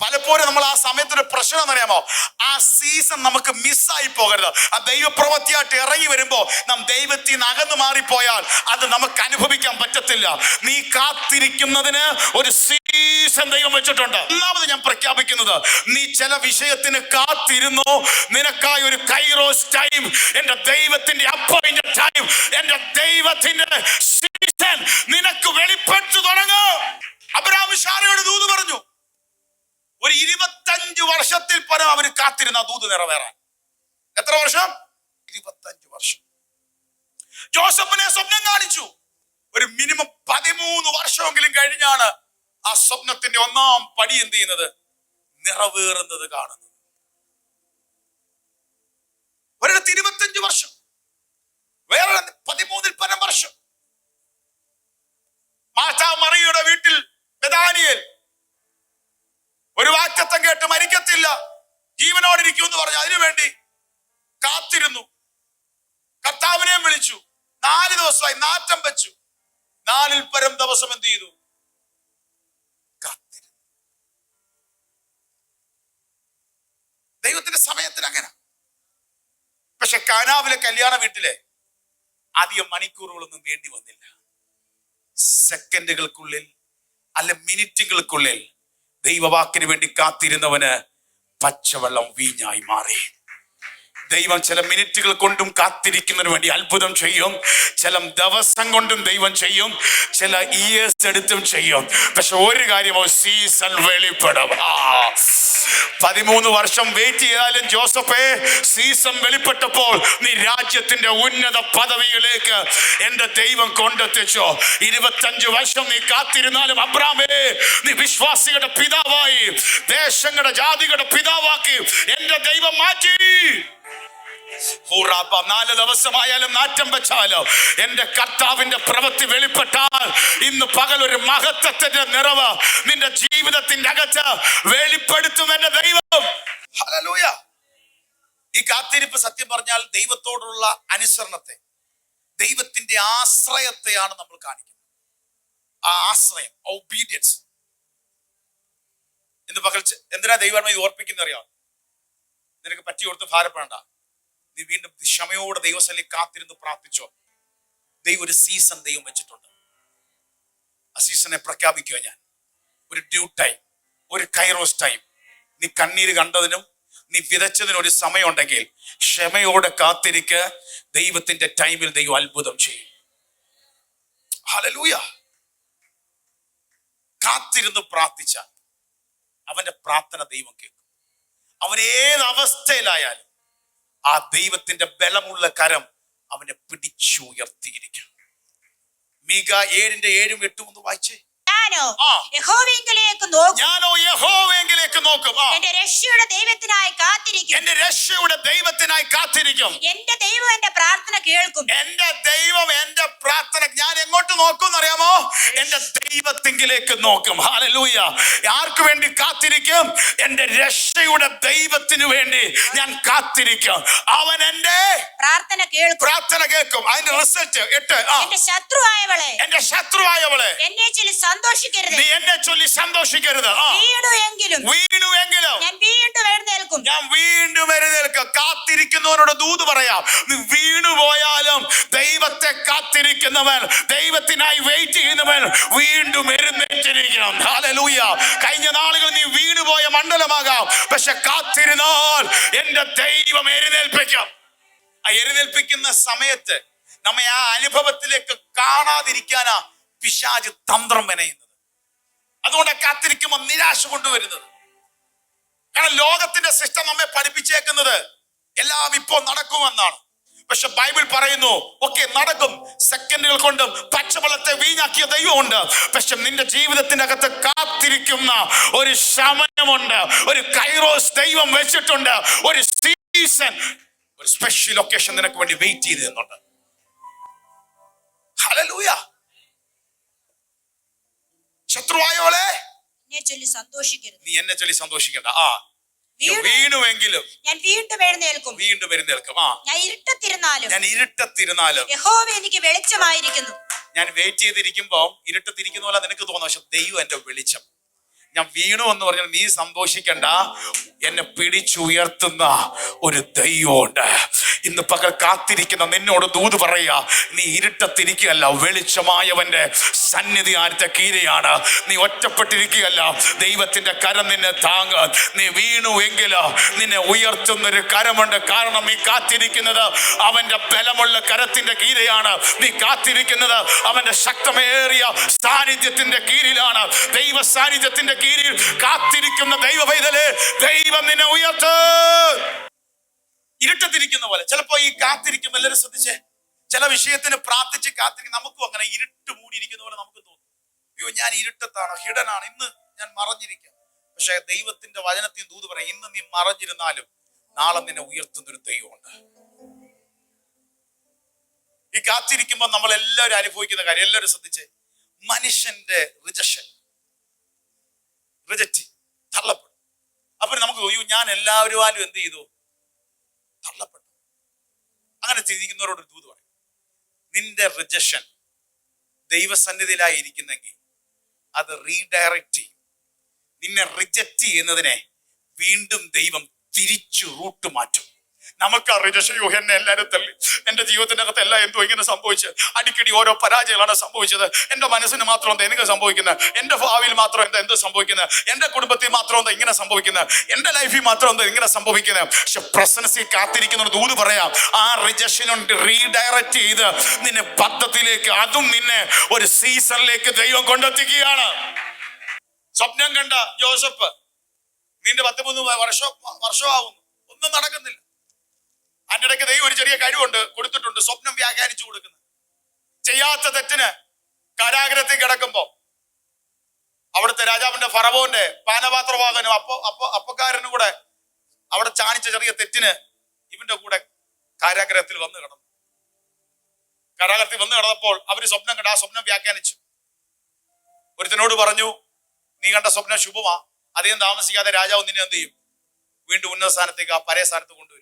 പലപ്പോഴും നമ്മൾ ആ സമയത്തൊരു പ്രശ്നം എന്നറിയാമോ ആ സീസൺ നമുക്ക് മിസ്സായി പോകരുത്. ആ ദൈവപ്രവൃത്തിയായിട്ട് ഇറങ്ങി വരുമ്പോൾ നാം ദൈവത്തിൽ നിന്ന് അകന്നു മാറിപ്പോയാൽ അത് നമുക്ക് അനുഭവിക്കാൻ പറ്റത്തില്ല. നീ കാത്തിരിക്കുന്നതിന് ഒരു സീസൺ ദൈവം വെച്ചിട്ടുണ്ട്. ഒന്നാമത് ഞാൻ പ്രഖ്യാപിക്കുന്നത് നീ ചില വിഷയത്തിന് കാത്തിരുന്നു. നിനക്കായി ഒരു കൈറോസ് ടൈം എന്റെ ദൈവത്തിന്റെ അപ്പോയിന്റഡ് ടൈം എന്റെ ദൈവത്തിന്റെ സീസൺ നിനക്ക് വെളിപ്പെട്ടു തുടങ്ങും. അബ്രാം ഷാരയോട് ദൂത് പറഞ്ഞു. ഒരു ഇരുപത്തഞ്ച് വർഷത്തിൽ പരം അവർ കാത്തിരുന്ന ദൂത് നിറവേറാൻ എത്ര വർഷം? ഇരുപത്തഞ്ച് വർഷം. ജോസഫിനെ സ്വപ്നം കാണിച്ചു. ഒരു മിനിമം പതിമൂന്ന് വർഷമെങ്കിലും കഴിഞ്ഞാണ് ആ സ്വപ്നത്തിന്റെ ഒന്നാം പടി എന്ത് ചെയ്യുന്നത്? നിറവേറുന്നത് കാണുന്നത്. ഒരിടത്ത് ഇരുപത്തഞ്ച് വർഷം. വേറെ പതിമൂന്നിൽ പരം വർഷം. മാതാ വീട്ടിൽ ബദാനിയേൽ ഒരു വാക്തത്വം കേട്ട് മരിക്കത്തില്ല. ജീവനോടിരിക്കും എന്ന് പറഞ്ഞു. അതിനു വേണ്ടി കാത്തിരുന്നു. കർത്താവിനെയും വിളിച്ചു. നാല് ദിവസമായി നാറ്റം വെച്ചു. നാലിൽ പരം ദിവസം എന്ത് ചെയ്തു? കാത്തിരുന്നു. ദൈവത്തിന്റെ സമയത്തിന് അങ്ങനെ. പക്ഷെ കാനാവിലെ കല്യാണ വീട്ടിലെ അധികം മണിക്കൂറുകളൊന്നും വേണ്ടി വന്നില്ല. സെക്കൻഡുകൾക്കുള്ളിൽ അല്ല മിനിറ്റുകൾക്കുള്ളിൽ ദൈവവാക്കിന് വേണ്ടി കാത്തിരുന്നവന് പച്ചവെള്ളം വീഞ്ഞായി മാറി. ദൈവം ചില മിനിറ്റുകൾ കൊണ്ടും കാത്തിരിക്കുന്നതിന് വേണ്ടി അത്ഭുതം ചെയ്യും. ചില ദിവസം കൊണ്ടും ദൈവം ചെയ്യും. ചില ഇയേഴ്സ് എടുത്തും ചെയ്യും. പക്ഷെ ഒരു കാര്യമോ സീസൺ വെളിപ്പെടും. പതിമൂന്ന് വർഷം വെയിറ്റ് ചെയ്താലും ജോസഫേ സീസൺ വെളിപ്പെട്ടപ്പോൾ നീ രാജ്യത്തിന്റെ ഉന്നത പദവിയിലേക്ക് എന്റെ ദൈവം കൊണ്ടെത്തിച്ചോ. ഇരുപത്തഞ്ച് വർഷം നീ കാത്തിരുന്നാലും അബ്രാമേ നീ വിശ്വാസികളുടെ പിതാവായി ദേശങ്ങളുടെ ജാതികളുടെ പിതാവാക്കി എന്റെ ദൈവം മാറ്റി. നാല് ദിവസമായാലും നാറ്റം വെച്ചാലോ? എന്റെ കർത്താവിന്റെ പ്രവൃത്തി വെളിപ്പെട്ടാൽ ഇന്ന് പകൽ ഒരു മഹത്വത്തിന്റെ നിറവ് നിന്റെ ജീവിതത്തിന്റെ അകത്ത് വെളിപ്പെടുത്തും എന്റെ ദൈവം. ഈ കാത്തിരിപ്പ് സത്യം പറഞ്ഞാൽ ദൈവത്തോടുള്ള അനുസരണത്തെ ദൈവത്തിന്റെ ആശ്രയത്തെയാണ് നമ്മൾ കാണിക്കുന്നത്. ആ ആശ്രയം ഒബീഡിയൻസ് ഇന്ന് പകൽ എന്തിനാ ദൈവം ഇത് ഓർപ്പിക്കുന്ന അറിയാം നിനക്ക് പറ്റി കൊടുത്ത് ഭാരപ്പെടണ്ട. നീ വീണ്ടും ക്ഷമയോടെ ദൈവശലി കാത്തിരുന്ന് പ്രാർത്ഥിച്ചോ. ദൈവം ഒരു സീസൺ ദൈവം വെച്ചിട്ടുണ്ട്. ആ സീസണെ പ്രഖ്യാപിക്കുക ഞാൻ. ഒരു ഡ്യൂ ടൈം ഒരു കൈറോസ് ടൈം നീ കണ്ണീര് കണ്ടതിനും നീ വിതച്ചതിനും ഒരു സമയമുണ്ടെങ്കിൽ ക്ഷമയോടെ കാത്തിരിക്ക. ദൈവത്തിന്റെ ടൈമിൽ ദൈവം അത്ഭുതം ചെയ്യും. ഹലലൂയ കാത്തിരുന്ന് പ്രാർത്ഥിച്ച അവന്റെ പ്രാർത്ഥന ദൈവം കേൾക്കും. അവൻ ഏത് അവസ്ഥയിലായാലും ആ ദൈവത്തിന്റെ ബലമുള്ള കരം അവനെ പിടിച്ചുയർത്തിയിരിക്കും മീക ഏഴിന്റെ ഏഴും എട്ടും ഒന്ന് വായിച്ചേ. ഞാനോ. യഹോവെങ്കിലേക്ക് നോക്കും. ഞാനോ യഹോവെങ്കിലേക്ക് നോക്കും. എന്റെ രക്ഷയുടെ ദൈവത്തിനായി കാത്തിരിക്കും. എന്റെ രക്ഷയുടെ ദൈവത്തിനായി കാത്തിരിക്കും. എന്റെ ദൈവം എന്റെ പ്രാർത്ഥന കേൾക്കും. എന്റെ ദൈവം എന്റെ പ്രാർത്ഥന ഞാൻ എങ്ങോട്ട് നോക്കും അറിയാമോ എന്റെ ദൈവത്തിങ്കിലേക്ക് നോക്കും. ഹാലലൂയ ആർക്ക് വേണ്ടി കാത്തിരിക്കും? എന്റെ രക്ഷയുടെ ദൈവത്തിന് വേണ്ടി ഞാൻ കാത്തിരിക്കും. അവൻ എന്റെ പ്രാർത്ഥന കേൾക്കും. പ്രാർത്ഥന കേൾക്കും. അതിന്റെ റിസൾട്ട് എട്ട് എന്റെ ശത്രുവായവളെ. എന്റെ ശത്രുവായവളെ. എന്നെ ചൊല്ലി സന്തോഷിക്കരുത്. നീ എന്നെ ചൊല്ലി സന്തോഷിക്കരുത്. വീണു എങ്കിലും വീണു എങ്കിലും ഞാൻ വീണ്ടും എഴുന്നേൽക്കും. ഞാൻ വീണ്ടും എഴുന്നേൽക്കും കാത്തിരിക്കുന്നവനോട് ദൂത് പറയാം. നീ വീണു പോയാലും ദൈവത്തെ കാത്തിരിക്കുന്നവൻ ദൈവത്തിനായി വെയിറ്റ് ചെയ്യുന്നവൻ വീണ്ടും എഴുന്നേറ്റിരിക്കണം. ഹല്ലേലൂയ കഴിഞ്ഞ നാളുകൾ നീ വീണുപോയ മണ്ഡലമാകാം. പക്ഷെ കാത്തിരുന്നാൽ എന്റെ ദൈവം എഴുന്നേൽപ്പിക്കാം. ആ എഴുന്നേൽപ്പിക്കുന്ന സമയത്ത് നമ്മെ ആ അനുഭവത്തിലേക്ക് കാണാതിരിക്കാനാ പിശാജ് തന്ത്രം മെനയുന്നത്. അതുകൊണ്ട് കാത്തിരിക്കുമ്പോൾ നിരാശ കൊണ്ടുവരുന്നത്. കാരണം ലോകത്തിന്റെ സിസ്റ്റം നമ്മെ പഠിപ്പിച്ചേക്കുന്നത് എല്ലാം ഇപ്പോൾ നടക്കുമെന്നാണ്. പക്ഷെ ബൈബിൾ പറയുന്നു ഓക്കെ നടക്കും. സെക്കൻഡുകൾ കൊണ്ടും പച്ചവെള്ളത്തെ വീഞ്ഞാക്കിയ ദൈവമുണ്ട്. പക്ഷെ നിന്റെ ജീവിതത്തിന്റെ അകത്ത് കാത്തിരിക്കുന്ന ഒരു ശമനമുണ്ട്. ഒരു കൈറോസ് ദൈവം വെച്ചിട്ടുണ്ട്. ഒരു സീസൺ. ഒരു സ്പെഷ്യൽ ലൊക്കേഷൻ നിനക്ക് വേണ്ടി വെയിറ്റ് ചെയ്ത് നിന്നുണ്ട്. ഹല്ലേലൂയ. ശത്രുവായോളെ എന്നെ ചൊല്ലി സന്തോഷിക്കരുത്. നീ എന്നെ ചൊല്ലി സന്തോഷിക്കണ്ട. ആ. വീണുവെങ്കിലും ഞാൻ വീണ്ടും എഴുന്നേൽക്കും. വീണ്ടും എഴുന്നേൽക്കും. ആ. ഞാൻ ഇരുട്ടത്തിരുന്നാലും ഞാൻ ഇരുട്ടത്തിരുന്നാലും യഹോവ എനിക്ക് വെളിച്ചമായിരിക്കുന്നു. ഞാൻ വെയിറ്റ് ചെയ്തിരിക്കുമ്പോ ഇരുട്ടത്തിരിക്കുന്ന പോലെ നിനക്ക് തോന്നും. പക്ഷെ ദൈവം എന്റെ വെളിച്ചം. ഞാൻ വീണു എന്ന് പറഞ്ഞാൽ നീ സന്തോഷിക്കണ്ട. എന്നെ പിടിച്ചുയർത്തുന്ന ഒരു ദൈവമുണ്ട്. ഇന്ന് പകൽ കാത്തിരിക്കുന്ന നിന്നോട് ദൂത് പറയുക നീ ഇരുട്ടത്തിരിക്കുകയല്ല വെളിച്ചമായവന്റെ സന്നിധി ആരത്തെ കീരയാണ് നീ ഒറ്റപ്പെട്ടിരിക്കുകയല്ല ദൈവത്തിന്റെ കരം നിന്നെ താങ്ങ. നീ വീണു എങ്കിൽ നിന്നെ ഉയർത്തുന്ന ഒരു കരമുണ്ട്. കാരണം നീ കാത്തിരിക്കുന്നത് അവന്റെ ബലമുള്ള കരത്തിന്റെ കീരയാണ് നീ കാത്തിരിക്കുന്നത് അവന്റെ ശക്തമേറിയ സാന്നിധ്യത്തിന്റെ കീഴിലാണ്. ദൈവ സാന്നിധ്യത്തിന്റെ കീഴിൽ കാത്തിരിക്കുന്ന ദൈവ പൈതൽ ദൈവം നിന്നെ ഉയർത്ത്. ഇരുട്ടത്തിരിക്കുന്ന പോലെ. ചിലപ്പോ ഈ കാത്തിരിക്കും എല്ലാവരും ശ്രദ്ധിച്ചേ? ചില വിഷയത്തിന് പ്രാർത്ഥിച്ച് കാത്തിരിക്കും നമുക്കും അങ്ങനെ ഇരുട്ട് മൂടിയിരിക്കുന്ന പോലെ നമുക്ക് തോന്നും. അയ്യോ ഞാൻ ഇരുട്ടത്താണ്? ഹിഡനാണ്? ഇന്ന് ഞാൻ മറഞ്ഞിരിക്കാം. പക്ഷെ ദൈവത്തിന്റെ വചനത്തിൽ ദൂത് പറയാം ഇന്ന് നീ മറഞ്ഞിരുന്നാലും നാളെ നിന്നെ ഉയർത്തുന്ന ഒരു ദൈവമുണ്ട്. ഈ കാത്തിരിക്കുമ്പോൾ നമ്മൾ എല്ലാവരും അനുഭവിക്കുന്ന കാര്യം എല്ലാവരും ശ്രദ്ധിച്ച്? മനുഷ്യന്റെ റിജക്ഷൻ. റിജക്റ്റ് തള്ളപ്പെടും. അപ്പൊ നമുക്ക് അയ്യോ ഞാൻ എല്ലാവരും എന്ത് ചെയ്തു? തള്ളപ്പെട്ടു അങ്ങനെ ചിന്തിക്കുന്നവരോട് ഒരു ദൂത് പറയും നിന്റെ റിജക്ഷൻ ദൈവസന്നിധിയിലായി ഇരിക്കുന്നെങ്കിൽ അത് റീഡയറക്റ്റ് ചെയ്യും. നിന്നെ റിജക്റ്റ് ചെയ്യുന്നതിനെ വീണ്ടും ദൈവം തിരിച്ചു റൂട്ട് മാറ്റും. നമുക്ക് ആ റിജക്ഷയോ എന്നെ എല്ലാവരും തള്ളി ജീവിതത്തിന്റെ അകത്ത് എല്ലാം എന്തോ ഇങ്ങനെ സംഭവിച്ച്. അടിക്കടി ഓരോ പരാജയങ്ങളാണ് സംഭവിച്ചത്. എന്റെ മനസ്സിന് മാത്രം എന്താ എനിക്ക് സംഭവിക്കുന്നത് എന്റെ ഭാവിയിൽ മാത്രം എന്താ എന്ത് സംഭവിക്കുന്നത് എന്റെ കുടുംബത്തിൽ മാത്രം എന്താ ഇങ്ങനെ സംഭവിക്കുന്നത് എന്റെ ലൈഫിൽ മാത്രം എന്താ ഇങ്ങനെ സംഭവിക്കുന്നത് പക്ഷെ പ്രസൻസിൽ കാത്തിരിക്കുന്ന ദൂത് പറയാം. ആ റിജക്ഷൻ റീഡയറക്റ്റ് ചെയ്ത് നിന്നെ പദ്ധത്തിലേക്ക് അതും നിന്നെ ഒരു സീസണിലേക്ക് ദൈവം കൊണ്ടെത്തിക്കുകയാണ്. സ്വപ്നം കണ്ട ജോസഫ് നിന്റെ പത്ത് മൂന്ന് വർഷം വർഷമാവുന്നു ഒന്നും നടക്കുന്നില്ല. അതിന്റെ ഇടയ്ക്ക് ദൈവം ഒരു ചെറിയ കഴിവുണ്ട് കൊടുത്തിട്ടുണ്ട് സ്വപ്നം വ്യാഖ്യാനിച്ചു കൊടുക്കുന്നത് ചെയ്യാത്ത തെറ്റിന് കാരാഗ്രഹത്തിൽ കിടക്കുമ്പോൾ അവിടുത്തെ രാജാവിന്റെ ഫറവോന്റെ പാനപാത്രവാഹനും അപ്പൊ അപ്പൊ അപ്പക്കാരനും കൂടെ അവിടെ ചാണിച്ച ചെറിയ തെറ്റിന് ഇവന്റെ കൂടെ കാരാഗ്രഹത്തിൽ വന്നു കിടന്നു. കാരാഗ്രഹത്തിൽ വന്നു കിടന്നപ്പോൾ അവർ സ്വപ്നം കണ്ട ആ സ്വപ്നം വ്യാഖ്യാനിച്ചു. ഒരുത്തനോട് പറഞ്ഞു നീ കണ്ട സ്വപ്നം ശുഭമാ. അധികം താമസിക്കാതെ രാജാവ് നിന്നെ എന്ത് ചെയ്യും? വീണ്ടും ഉന്നത സ്ഥാനത്തേക്ക് ആ പരേ സ്ഥാനത്ത് കൊണ്ടുവരും.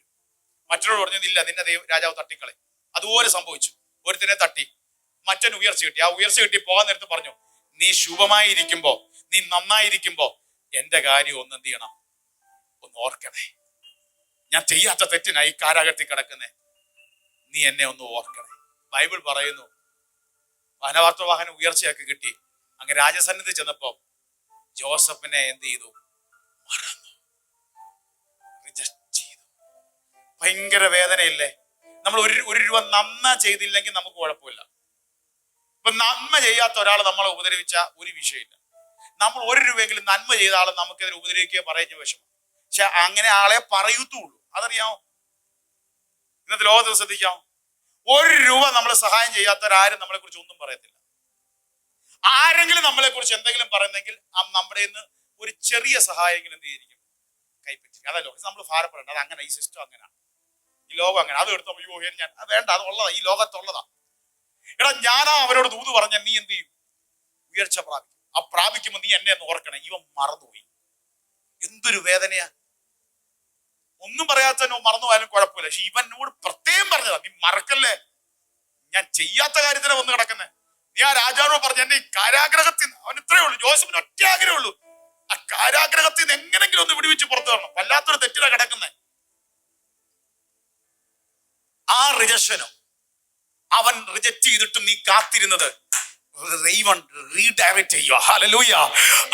മറ്റൊരു പറഞ്ഞു ഇല്ല നിന്നെ ദൈവം രാജാവ് തട്ടിക്കളെ അതുപോലെ സംഭവിച്ചു. ഒരുത്തിനെ തട്ടി. മറ്റൻ ഉയർച്ച കിട്ടി. ആ ഉയർച്ച കിട്ടി പോകാൻ നേരത്ത് പറഞ്ഞു നീ ശുഭമായിരിക്കുമ്പോ നീ നന്നായിരിക്കുമ്പോ എന്റെ കാര്യം ഒന്ന് എന്ത് ചെയ്യണം? ഒന്ന് ഓർക്കണേ. ഞാൻ ചെയ്യാത്ത തെറ്റിനായി കാരാകത്തി കിടക്കുന്നേ. നീ എന്നെ ഒന്ന് ഓർക്കണേ. ബൈബിൾ പറയുന്നു വനവാർത്ത വാഹനം ഉയർച്ചയൊക്കെ കിട്ടി. അങ്ങ് രാജസന്നിധി ചെന്നപ്പോ ജോസഫിനെ എന്ത് ചെയ്തു? മറന്നു. ഭയങ്കര വേദനയില്ലേ? നമ്മൾ ഒരു ഒരു രൂപ നന്മ ചെയ്തില്ലെങ്കിൽ നമുക്ക് കുഴപ്പമില്ല. ഇപ്പൊ നന്മ ചെയ്യാത്ത ഒരാൾ നമ്മളെ ഉപദ്രവിച്ച ഒരു വിഷയമില്ല. നമ്മൾ ഒരു രൂപയെങ്കിലും നന്മ ചെയ്ത ആളെ നമുക്കെതിരെ ഉപദ്രവിക്കുകയോ പറയുന്ന വിഷമം. പക്ഷെ അങ്ങനെ ആളെ പറയത്തുള്ളൂ. അതറിയാമോ ഇന്നത്തെ ലോകത്തിൽ ശ്രദ്ധിക്കാമോ ഒരു രൂപ നമ്മൾ സഹായം ചെയ്യാത്തവരാരും നമ്മളെ കുറിച്ച് ഒന്നും പറയത്തില്ല. ആരെങ്കിലും നമ്മളെ കുറിച്ച് എന്തെങ്കിലും പറയുന്നെങ്കിൽ നമ്മുടെ നിന്ന് ഒരു ചെറിയ സഹായമെങ്കിലും എന്ത് ചെയ്തിരിക്കും കൈപ്പറ്റി അതല്ലോ നമ്മൾ ഭാരപ്പെടേണ്ട. അത് അങ്ങനെ ഈ സിസ്റ്റം അങ്ങനെയാണ് ഈ ലോകം അങ്ങനെ. അത് എടുത്തോ അയ്യോ ഞാൻ വേണ്ട അത് ഉള്ളതാ. ഈ ലോകത്തുള്ളതാ എടാ ഞാനാ അവരോട് ദൂത് പറഞ്ഞ നീ എന്ത് ചെയ്യും? ഉയർച്ച പ്രാപിക്കും. ആ പ്രാപിക്കുമ്പോൾ നീ എന്നെ ഒന്ന് ഓർക്കണേ. ഇവൻ മറന്നുപോയി. എന്തൊരു വേദനയാ. ഒന്നും പറയാത്തനോ മറന്നു പോയാലും കുഴപ്പമില്ല. പക്ഷെ ഇവനോട് പ്രത്യേകം പറഞ്ഞതാ. നീ മറക്കല്ലേ? ഞാൻ ചെയ്യാത്ത കാര്യത്തിനെ വന്ന് കിടക്കുന്നേ. നീ ആ രാജാവിനോട് പറഞ്ഞു എന്നെ ഈ കാരാഗ്രഹത്തിൽ നിന്ന് അവൻ ഇത്രയേ ഉള്ളൂ. ജോസഫിന് ഒറ്റ ആഗ്രഹമുള്ളൂ ആ കാരാഗ്രഹത്തിൽ നിന്ന് എങ്ങനെങ്കിലും ഒന്ന് വിടിവിച്ച് പുറത്തു വരണം. വല്ലാത്തൊരു തെറ്റിലാണ് കിടക്കുന്നേ. ആ റിജക്ഷനും അവൻ റിജക്ട് ചെയ്തിട്ടും നീ കാത്തിരുന്നത് ദൈവം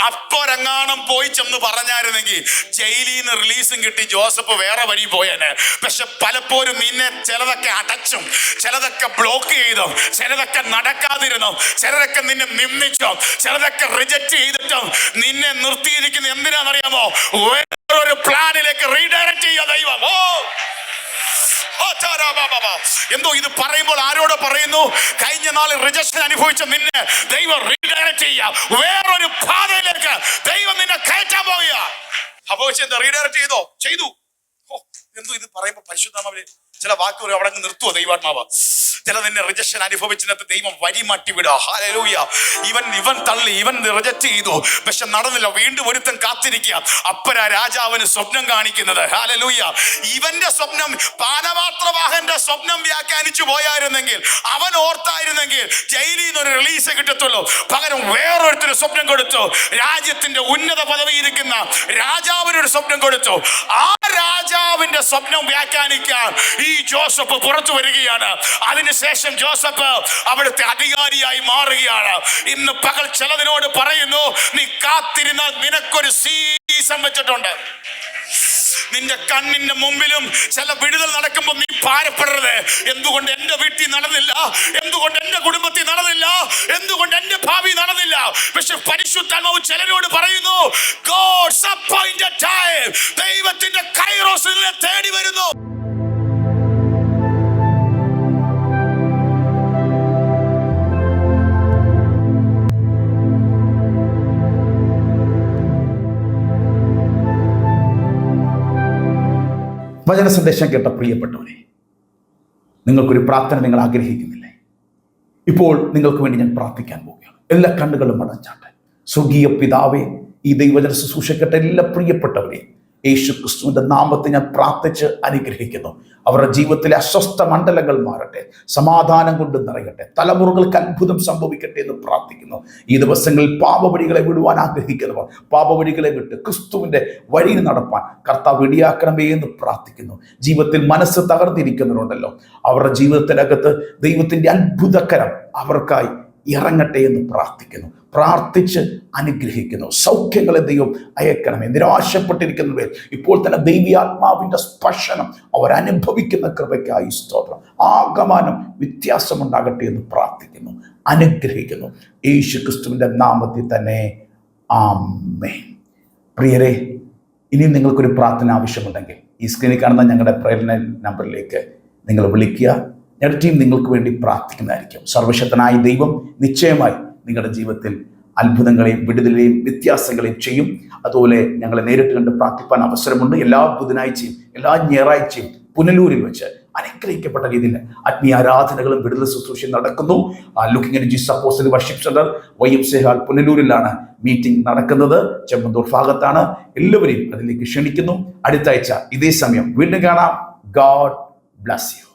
അപ്പൊരങ്ങാണം പോയി ചെന്ന് പറഞ്ഞായിരുന്നെങ്കിൽ ജയിലിൽ നിന്ന് റിലീസും കിട്ടി ജോസഫ് വേറെ വഴി പോയേനെ. പക്ഷെ പലപ്പോഴും നിന്നെ ചിലതൊക്കെ അടച്ചും ചിലതൊക്കെ ബ്ലോക്ക് ചെയ്തും ചിലതൊക്കെ നടക്കാതിരുന്നു ചിലതൊക്കെ നിന്നെ നിന്ദിച്ചും ചിലതൊക്കെ റിജക്ട് ചെയ്തിട്ടും നിന്നെ നിർത്തിയിരിക്കുന്ന എന്തിനാണെന്നറിയാമോ? വേറൊരു പ്ലാനിലേക്ക് റീഡയറക്ട് ചെയ്യുക ദൈവം. ഓ. എന്തോ ഇത് പറയുമ്പോൾ ആരോട് പറയുന്നു? കഴിഞ്ഞ നാളിൽ റിജക്ഷൻ അനുഭവിച്ച നിന്നെ ദൈവം റീഡയറക്ട് ചെയ്യാം. വേറൊരു പാതയിലേക്ക് ദൈവം നിന്നെ കയറ്റാൻ പോവുക അപ്പോ എന്താ റീഡയറക്ട് ചെയ്തോ? ചെയ്തു. എന്തോ ഇത് പറയുമ്പോൾ പരിശുദ്ധാത്മാവിൽ ചില വാക്കുകൾ അവിടെ നിർത്തുവോ ദൈവാത്മാവ്? ചില നിന്നെ റിജക്ഷൻ അനുഭവിച്ചിനകത്ത് ദൈവം വരി മാറ്റി വിടുക. ഹാലലൂയ ഇവൻ ഇവൻ തള്ളി ഇവൻ റിജക്ട് ചെയ്തു. പക്ഷെ നടന്നില്ല. വീണ്ടും ഒരുത്തൻ കാത്തിരിക്കുക. അപ്പര രാജാവിന് സ്വപ്നം കാണിക്കുന്നത്. ഹാലലൂയ ഇവന്റെ സ്വപ്നം പാനപാത്രവാഹന്റെ സ്വപ്നം വ്യാഖ്യാനിച്ചു പോയായിരുന്നെങ്കിൽ അവൻ ഓർത്തായിരുന്നെങ്കിൽ ജയിലിൽ നിന്ന് ഒരു റിലീസ് കിട്ടത്തുള്ളൂ. പകരം വേറൊരുത്തിന് സ്വപ്നം കൊടുത്തു. രാജ്യത്തിന്റെ ഉന്നത പദവി ഇരിക്കുന്ന രാജാവിനൊരു സ്വപ്നം കൊടുത്തു. ആ രാജാവിന്റെ സ്വപ്നം വ്യാഖ്യാനിക്കാൻ ഈ ജോസഫ് പുറത്തു വരികയാണ്. അതിനുശേഷം ജോസഫ് അവിടുത്തെ അധികാരിയായി മാറുകയാണ്. ഇന്ന് പകൽ ചിലതിനോട് പറയുന്നു നീ കാത്തിരുന്ന നിനക്കൊരു സീസൺ വെച്ചിട്ടുണ്ട്. നിന്റെ കണ്ണിന്റെ മുമ്പിലും ചില വിടുതൽ നടക്കുമ്പോൾ നീ ഭാരപ്പെടരുത്. എന്തുകൊണ്ട് എന്റെ വീട്ടിൽ നടന്നില്ല? എന്തുകൊണ്ട് എന്റെ കുടുംബത്തിൽ നടന്നില്ല? എന്തുകൊണ്ട് എന്റെ ഭാവി നടന്നില്ല? പക്ഷെ പരിശുദ്ധാത്മാവ് ചിലരോട് പറയുന്നു ഗോഡ്സ് time. ദൈവത്തിന്റെ കൈറോസ് തേടി വരുന്നു. വചന സന്ദേശം കേട്ട പ്രിയപ്പെട്ടവരെ നിങ്ങൾക്കൊരു പ്രാർത്ഥന നിങ്ങൾ ആഗ്രഹിക്കുന്നില്ലേ? ഇപ്പോൾ നിങ്ങൾക്ക് വേണ്ടി ഞാൻ പ്രാർത്ഥിക്കാൻ പോവുകയാണ്. എല്ലാ കണ്ണുകളും അടച്ചാട്ടെ. സ്വർഗീയ പിതാവേ ഈ ദൈവജന ശുശ്രൂഷ കേട്ട എല്ലാ പ്രിയപ്പെട്ടവരെയും യേശു ക്രിസ്തുവിന്റെ നാമത്തെ ഞാൻ പ്രാർത്ഥിച്ച് അനുഗ്രഹിക്കുന്നു. അവരുടെ ജീവിതത്തിലെ അസ്വസ്ഥ മണ്ഡലങ്ങൾ മാറട്ടെ. സമാധാനം കൊണ്ട് നിറയട്ടെ. തലമുറകൾക്ക് അത്ഭുതം സംഭവിക്കട്ടെ എന്ന് പ്രാർത്ഥിക്കുന്നു. ഈ ദിവസങ്ങളിൽ പാപവഴികളെ വിടുവാൻ ആഗ്രഹിക്കുന്നവർ പാപവഴികളെ വിട്ട് ക്രിസ്തുവിന്റെ വഴിയിൽ നടപ്പാൻ കർത്താവ് ഇടിയാക്കണമേ എന്ന് പ്രാർത്ഥിക്കുന്നു. ജീവിതത്തിൽ മനസ്സ് തകർന്നിരിക്കുന്നവരുണ്ടല്ലോ. അവരുടെ ജീവിതത്തിനകത്ത് ദൈവത്തിന്റെ അത്ഭുതകരം അവർക്കായി ഇറങ്ങട്ടെ എന്ന് പ്രാർത്ഥിക്കുന്നു. പ്രാർത്ഥിച്ച് അനുഗ്രഹിക്കുന്നു. സൗഖ്യങ്ങളെ ദൈവം അയക്കണമേ. നിരാശപ്പെട്ടിരിക്കുന്നവർ ഇപ്പോൾ തന്നെ ദൈവീയാത്മാവിന്റെ സ്പർശനം അവരനുഭവിക്കുന്ന കൃപയ്ക്കായി സ്തോത്രം. ആഗമനം വ്യത്യാസമുണ്ടാകട്ടെ എന്ന് പ്രാർത്ഥിക്കുന്നു. അനുഗ്രഹിക്കുന്നു. യേശു ക്രിസ്തുവിന്റെ നാമത്തിൽ തന്നെ ആമേ പ്രിയരെ ഇനി നിങ്ങൾക്കൊരു പ്രാർത്ഥന ആവശ്യമുണ്ടെങ്കിൽ ഈ സ്ക്രീനിൽ കാണുന്ന ഞങ്ങളുടെ പ്രേരണ നമ്പറിലേക്ക് നിങ്ങൾ വിളിക്കുക. ഞങ്ങളുടെ ടീം നിങ്ങൾക്ക് വേണ്ടി പ്രാർത്ഥിക്കുന്നതായിരിക്കും. സർവശക്തനായ ദൈവം നിശ്ചയമായി നിങ്ങളുടെ ജീവിതത്തിൽ അത്ഭുതങ്ങളെയും വിടുതലെയും വ്യത്യാസങ്ങളെയും ചെയ്യും. അതുപോലെ ഞങ്ങളെ നേരിട്ട് കണ്ട് പ്രാർത്ഥിപ്പാൻ അവസരമുണ്ട്. എല്ലാ ബുധനാഴ്ചയും എല്ലാ ഞായറാഴ്ചയും പുനലൂരിൽ വെച്ച് അനുഗ്രഹിക്കപ്പെട്ട രീതിയിൽ ആത്മീയ ആരാധനകളും വിടുതൽ ശുശ്രൂഷയും നടക്കുന്നു. ലുക്കിംഗ് എനർജി സപ്പോസിൽ വർഷിപ്പ് സെന്റർ വൈ എം സേഹാൽ പുനലൂരിലാണ് മീറ്റിംഗ് നടക്കുന്നത്. ചെമ്മന്തൂർ ഭാഗത്താണ്. എല്ലാവരെയും അതിലേക്ക് ക്ഷണിക്കുന്നു. അടുത്ത ആഴ്ച ഇതേ സമയം വീണ്ടും കാണാം. God bless you